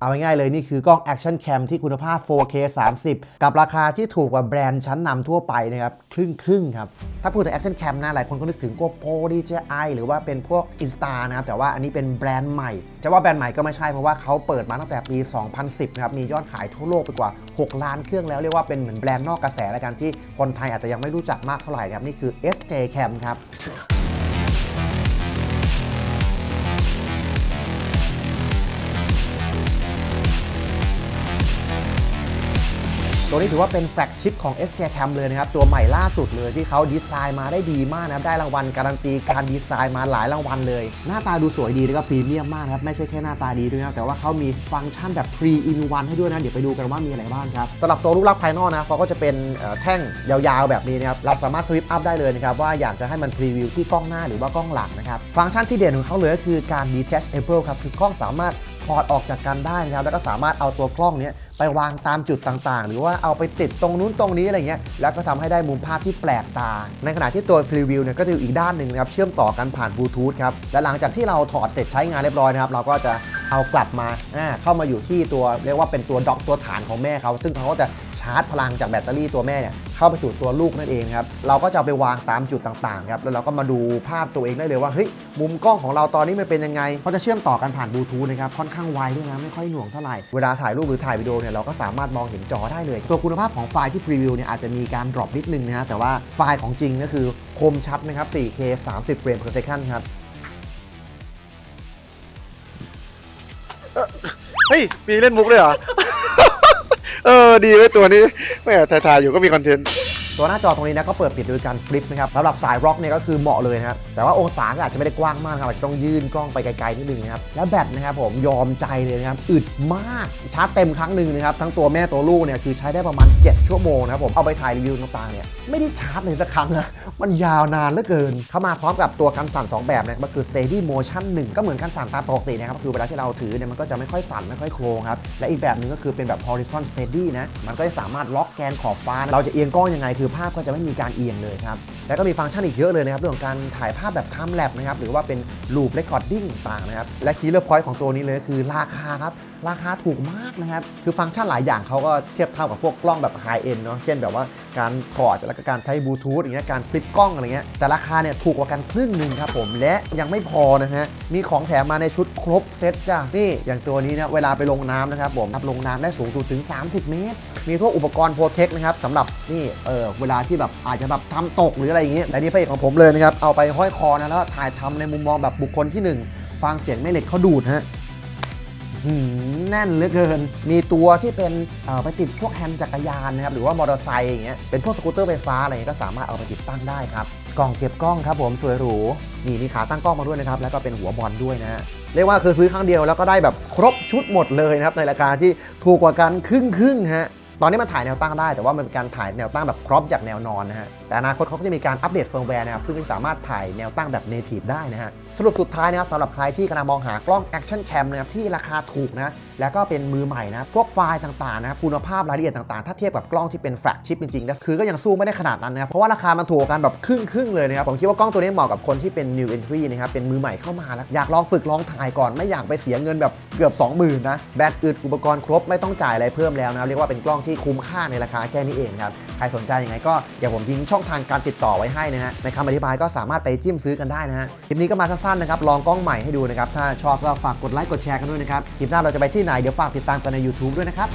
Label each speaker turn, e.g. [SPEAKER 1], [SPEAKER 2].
[SPEAKER 1] เอาง่ายๆเลยนี่คือกล้อง Action Cam ที่คุณภาพ 4K 30 กับราคาที่ถูกกว่าแบรนด์ชั้นนำทั่วไปนะครับ ครึ่งครึ่งครับ ถ้าพูดถึง Action Cam นะหลายคนก็นึกถึง GoPro DJI หรือว่าเป็นพวก Insta นะครับ แต่ว่าอันนี้เป็นแบรนด์ใหม่ จะว่าแบรนด์ใหม่ก็ไม่ใช่ เพราะว่าเขาเปิดมาตั้งแต่ปี 2010 นะครับ มียอดขายทั่วโลกไปกว่า 6 ล้านเครื่องแล้วเรียกว่าเป็นเหมือนแบรนด์นอกกระแสแล้วกันที่คนไทยอาจจะยังไม่รู้จักมากเท่าไหร่นะครับนี่คือ SJ Cam ครับ ตัวนี้ถือว่าเป็นแฟลกชิปของ SJ Cam เลยนะครับ ตัวใหม่ล่าสุดเลยที่เขาดีไซน์มาได้ดีมากนะครับ ได้รางวัลการันตีการดีไซน์มาหลายรางวัลเลย หน้าตาดูสวยดีแล้วก็พรีเมียมมากนะครับ ไม่ใช่แค่หน้าตาดีด้วยนะแต่ว่าเขามีฟังก์ชันแบบ 3 in 1 ให้ด้วยนะ เดี๋ยวไปดูกันว่ามีอะไรบ้างครับสำหรับตัวรูปลักษณ์ภายนอกนะเขาก็จะเป็นแท่งยาวๆแบบนี้นะครับเราสามารถสวิปอัพได้เลยนะครับว่าอยากจะให้มันพรีวิวที่กล้องหน้าหรือว่ากล้องหลังนะครับฟังก์ชันที่เด่นของเขาเลยก็คือการ detachable ครับคือกล้องสามารถ ถอดออกจากกันได้นะครับแล้วก็สามารถเอาตัวกล้องเนี้ยไปวางตามจุดต่างๆ หรือว่าเอาไปติดตรงนู้นตรงนี้อะไรเงี้ยแล้วก็ทำให้ได้มุมภาพที่แปลกตา ในขณะที่ตัวพรีวิวเนี่ยก็จะอยู่อีกด้านหนึ่งนะครับเชื่อมต่อกันผ่านบลูทูธครับและหลังจากที่เราถอดเสร็จใช้งานเรียบร้อยนะครับเราก็จะ เอากลับมาเข้ามาอยู่ที่ตัวเรียกว่าเป็นตัวด็อกตัวฐานของแม่เขา ซึ่งเขาก็จะชาร์จพลังจากแบตเตอรี่ตัวแม่เนี่ยเข้าไปสู่ตัวลูกนั่นเองครับเราก็จะไปวางตามจุดต่างๆครับแล้วเราก็มาดูภาพตัวเองได้เลยว่าเฮ้ยมุมกล้องของเราตอนนี้มันเป็นยังไงเขาจะเชื่อมต่อกันผ่านบลูทูธนะครับค่อนข้างไวด้วยนะไม่ค่อยหน่วงเท่าไหร่เวลาถ่ายรูปหรือถ่ายวิดีโอเนี่ยเราก็สามารถมองเห็นจอได้เลย ตัวคุณภาพของไฟล์ที่พรีวิวเนี่ยอาจจะมีการดรอปนิดนึงนะฮะแต่ว่าไฟล์ของจริงก็คือคมชัดนะครับ 4K 30เฟรม per second ครับ
[SPEAKER 2] เฮ้ย มีเล่นมุกด้วยเหรอ เออ ดีไว้ยตัวนี้ไม่ถ่ายๆอยู่ก็มีคอนเทนต์
[SPEAKER 1] ตัวหน้าจอตรงนี้นะก็เปิดปิดโดยการฟลิปนะครับสำหรับสายร็อกเนี่ยก็คือเหมาะเลยนะครับแต่ว่าองศาก็อาจจะไม่ได้กว้างมากครับอาจจะต้องยื่นกล้องไปไกลๆนิดนึงนะครับแล้วแบตนะครับผมยอมใจเลยนะครับอึดมากชาร์จเต็มครั้งหนึ่งนะครับทั้งตัวแม่ตัวลูกเนี่ยคือใช้ได้ประมาณ 7 ชั่วโมงนะครับผมเอาไปถ่ายรีวิวต่างๆเนี่ยไม่ได้ชาร์จเลยสักครั้งนะมันยาวนานเหลือเกิน เข้ามาพร้อมกับตัวกันสั่น 2 แบบนะครับก็คือ steady motion 1 ก็เหมือนกันสั่นตามปกตินะครับคือเวลาที่เราถือเนี่ยมันก็จะไม่ค่อยสั่นไม่ค่อยโครงครับและอีกแบบหนึ่งก็คือเป็นแบบ horizon steady นะมันก็จะสามารถล็อกแกนขอบฟ้าเราจะเอียงกล้องยังไงคือือภาพก็จะไม่มีการเอียงเลยครับแล้วก็มีฟังก์ชันอีกเยอะเลยนะครับเรื่องของการถ่ายภาพแบบ time lapse นะครับหรือว่าเป็น loop recording ต่างนะครับและ killer point ของตัวนี้เลยคือราคาครับราคาถูกมากนะครับคือฟังก์ชันหลายอย่างเขาก็เทียบเท่ากับพวกกล้องแบบ high end เนาะเช่นแบบว่าการถอดแล้วก็การใช้บลูทูธอย่างเงี้ยการฟลิปกล้องอะไรเงี้ยแต่ราคาเนี่ยถูกกว่ากันครึ่งหนึ่งครับผมและยังไม่พอนะฮะมีของแถมมาในชุดครบเซตจ้ะนี่อย่างตัวนี้นะเวลาไปลงน้ำนะครับผมลงน้ำได้สูงสุดถึง 30 เมตร มีพวกอุปกรณ์โปรเทคนะครับสำหรับนี่เออเวลาที่แบบอาจจะแบบทำตกหรืออะไรอย่างเงี้ยแต่นี่พระเอกของผมเลยนะครับ เอาไปห้อยคอนะแล้วถ่ายทำในมุมมองแบบบุคคลที่หนึ่งฟังเสียงแม่เหล็กเขาดูดฮะแน่นเหลือเกิน มีตัวที่เป็นไปติดพวกแฮนด์จักรยานนะครับ หรือว่ามอเตอร์ไซค์อย่างเงี้ย เป็นพวกสกูตเตอร์ไฟฟ้าอะไรเงี้ยก็สามารถเอาไปติดตั้งได้ครับ กล่องเก็บกล้องครับผมสวยหรู นี่มีขาตั้งกล้องมาด้วยนะครับ แล้วก็เป็นหัวบอลด้วยนะฮะ เรียกว่าคือซื้อครั้งเดียวแล้วก็ได้แบบครบชุดหมดเลยนะครับ ในราคาที่ถูกกว่ากันครึ่งครึ่งฮะ ตอนนี้มันถ่ายแนวตั้งได้แต่ว่ามันเป็นการถ่ายแนวตั้งแบบครอปจากแนวนอนนะฮะแต่อนาคตเขาก็จะมีการอัปเดตเฟิร์มแวร์นะครับซึ่งสามารถถ่ายแนวตั้งแบบเนทีฟได้นะฮะสรุปสุดท้ายนะครับสำหรับใครที่กำลังมองหากล้อง Action Cam นะครับที่ราคาถูกนะแล้วก็เป็นมือใหม่นะพวกไฟล์ต่างๆนะครับคุณภาพรายละเอียดต่างๆ ถ้าเทียบกับกล้องที่เป็นแฟลกชิปจริงๆนะคือก็ยังสู้ไม่ได้ขนาดนั้นนะครับเพราะว่าราคามันถูกกันแบบครึ่งๆเลยนะครับผมคิดว่ากล้องตัวนี้เหมาะกับคนที่เป็น new entry นะครับเป็นมือใหม่เข้ามาแล้วอยากลองฝึกลองถ่ายก่อนไม่อยากไปเสียเงินแบบเกือบ 20,000นะแบตอึดอุปกรณ์ครบไม่ต้องจ่ายอะไรเพิ่มแล้วนะเรียกว่าเป็นกล้องที่คุ้มค่าในราคาแค่นี้เองครับ ใครสนใจยังไงก็เดี๋ยวผมทิ้งช่องทางการติดต่อไว้ให้นะฮะ ในคำอธิบายก็สามารถไปจิ้มซื้อกันได้นะฮะ คลิปนี้ก็มาสั้นๆนะครับ ลองกล้องใหม่ให้ดูนะครับ ถ้าชอบก็ฝากกดไลค์กดแชร์กันด้วยนะครับ คลิปหน้าเราจะไปที่ไหนเดี๋ยวฝากติดตามกันใน YouTube ด้วยนะครับ